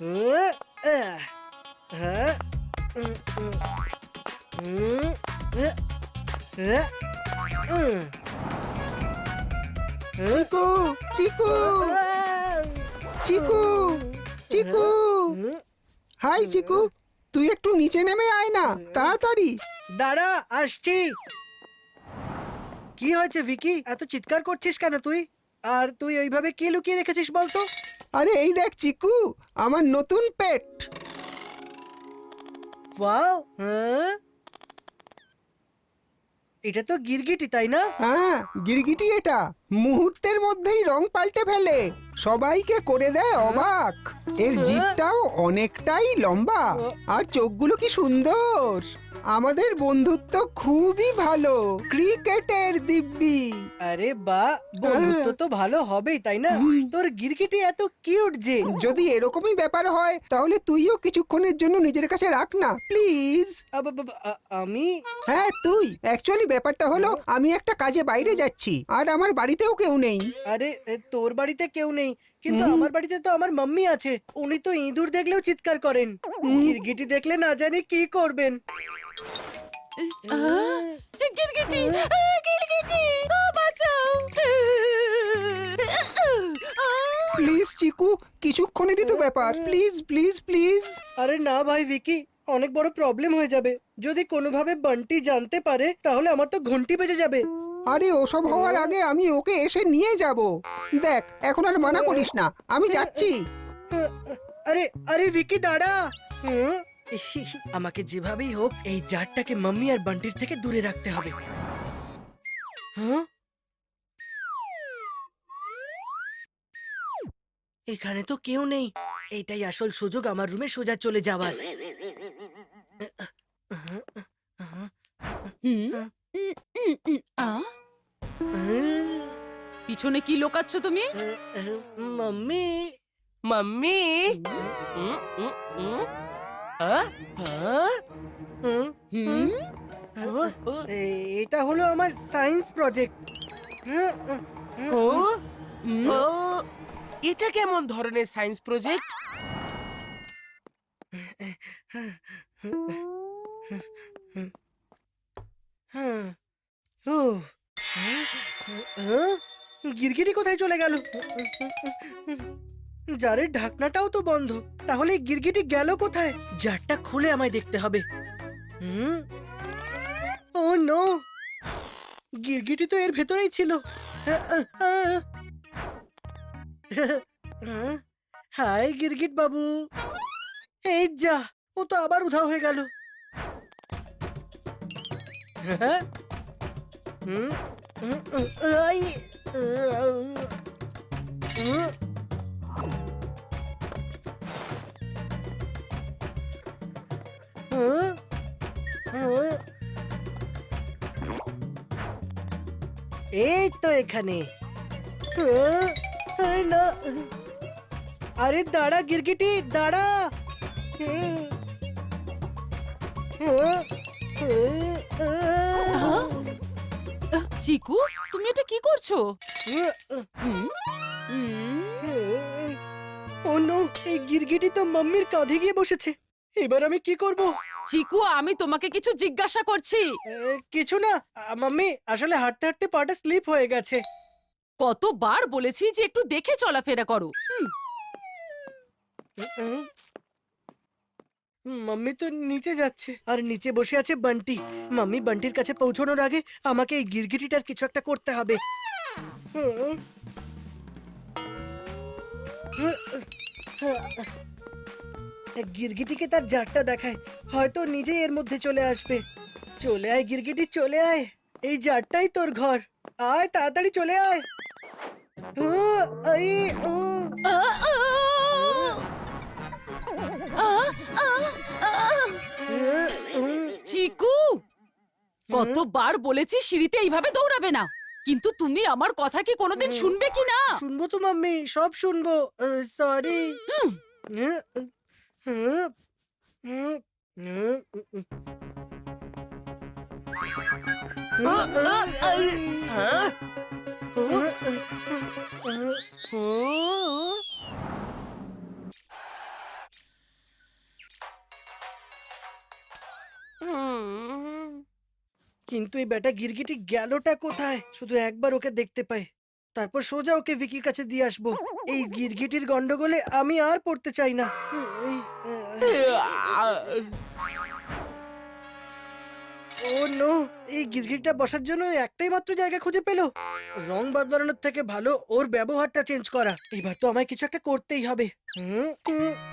চিকু Chiku Chiku Chiku. Hi, Chiku, তুই একটু নিচে নেমে আয় না, তাড়াতাড়ি। দাঁড়া, আসছি। কি হয়েছে, ভিকি? এত চিৎকার করছিস কেন তুই? আর তুই ওইভাবে কি লুকিয়ে রেখেছিস বলতো? আরে এই দেখ চিকু আমার নতুন পেট। ওয়াও হ্যাঁ। এটা তো গিরগিটি তাই না? হ্যাঁ গিরগিটি এটা। মুহূর্তের মধ্যেই রং পাল্টে ফেলে। সবাইকে করে দেয় অবাক। এর জিভটাও অনেকটাই লম্বা। আর চোখগুলো কি সুন্দর। আমাদের বন্ধুত্ব খুবই ভালো। ক্রিকেটের দিব্যি। আরে বা বন্ধুত্ব তো ভালো হবেই তাই না? তোর গিরগিটি এত কিউট যে। যদি এরকমই ব্যাপার হয় তাহলে তুইও কিছুক্ষণের জন্য নিজের কাছে রাখ না প্লিজ। আমি? হ্যাঁ তুই। অ্যাকচুয়ালি ব্যাপারটা হলো আমি একটা কাজে বাইরে যাচ্ছি আর আমার বাড়িতেও কেউ নেই। আরে তোর বাড়িতে কেউ নেই। কিন্তু আমার বাড়িতে তো আমার মাম্মি আছে। উনি তো ইঁদুর দেখলেও চিৎকার করেন। গিরগিটি দেখলে না জানি কি করবেন। গিরগিটি গিরগিটি আহ, বাঁচাও। প্লিজ চিকু কিছুক্ষণেরই তো ব্যাপার। Please please please. আরে না ভাই ভিকি। অনেক বড় প্রবলেম হয়ে যাবে। যদি কোনোভাবে বান্টি জানতে পারে তাহলে আমার তো ঘন্টি বেজে যাবে। আরে ওসব হওয়ার আগে আমি ওকে এসে নিয়ে যাব। দেখ এখন আর মানা করিস না। আমি যাচ্ছি। আরে আরে ভিকি দাঁড়া। হুম? আমাকে যেভাবেই হোক এই জারটাকে মাম্মি আর বান্টির থেকে দূরে রাখতে হবে। হ্যাঁ? এখানে তো কেউ নেই। এটাই আসল সুযোগ আমার রুমে সোজা চলে যাওয়ার। হ্যাঁ। পিছনে কি লোকাচ্ছ তুমি? Mummy mummy. এটা হলো আমার সায়েন্স প্রজেক্ট। এটা কেমন ধরনের সায়েন্স প্রজেক্ট? গিরগিটি কোথায় চলে গেল? জারের ঢাকনাটাও তো বন্ধ। তাহলে গিরগিটি গেল কোথায়? জারটা খুলে আমায় দেখতে হবে। হুম? Oh, no. গিরগিটি তো এর ভেতরেই ছিল। হাই গিরগিট বাবু। এই যা। ও তো আবার উধাও হয়ে গেল হ্যাঁ? হুম, হুম, হুম, আই, আহ, হুম। হুম, হুম। এই তো এখানে হুম, আরে না আরে দাঁড়া গিরগিটি দাঁড়া চিকু তুমি এটা কি করছ? নো এই গিরগিটি তো মাম্মির কাঁধে গিয়ে বসেছে। এবার আমি কি করব? চিকু আমি তোমাকে কিছু জিজ্ঞাসা করছি। কিছু না মাম্মি আসলে হাঁটতে হাঁটতে পাটা স্লিপ হয়ে গেছে। কতবার বলেছি যে একটু দেখে চলাফেরা করো। হুম, মাম্মি তো নিচে যাচ্ছে। আর নিচে বসে আছে বান্টি। মাম্মি বান্টির কাছে পৌঁছানোর আগে আমাকে এই গিরগিটিটার কিছু একটা করতে হবে। গিরগিটিকে তার জারটা দেখায়। হয়তো নিজেই এর মধ্যে চলে আসবে। চলে আয় গিরগিটি চলে আয়। এই জারটাই তোর ঘর। আয় তাড়াতাড়ি চলে আয়। হুঁ, কতবার বলেছি সিঁড়িতে এইভাবে দৌড়াবে না কিন্তু তুমি আমার কথা কি কোনোদিন শুনবে কি না শুনব তো মাম্মি সব শুনব সরি হুম কিন্তু এই বেটা গিরগিটি গেলটা কোথায়? শুধু একবার ওকে দেখতে পাই। তারপর সোজা ওকে ভিকির কাছে দিয়ে আসব। এই গিরগিটির গন্ডগোলে আমি আর পড়তে চাই না। ও নো এই গিরগিটিটা বসার জন্য একটাই মাত্র জায়গা খুঁজে পেল। রং বদলানোর থেকে ভালো ওর ব্যবহারটা চেঞ্জ করা। এবার তো আমায় কিছু একটা করতেই হবে। হুম,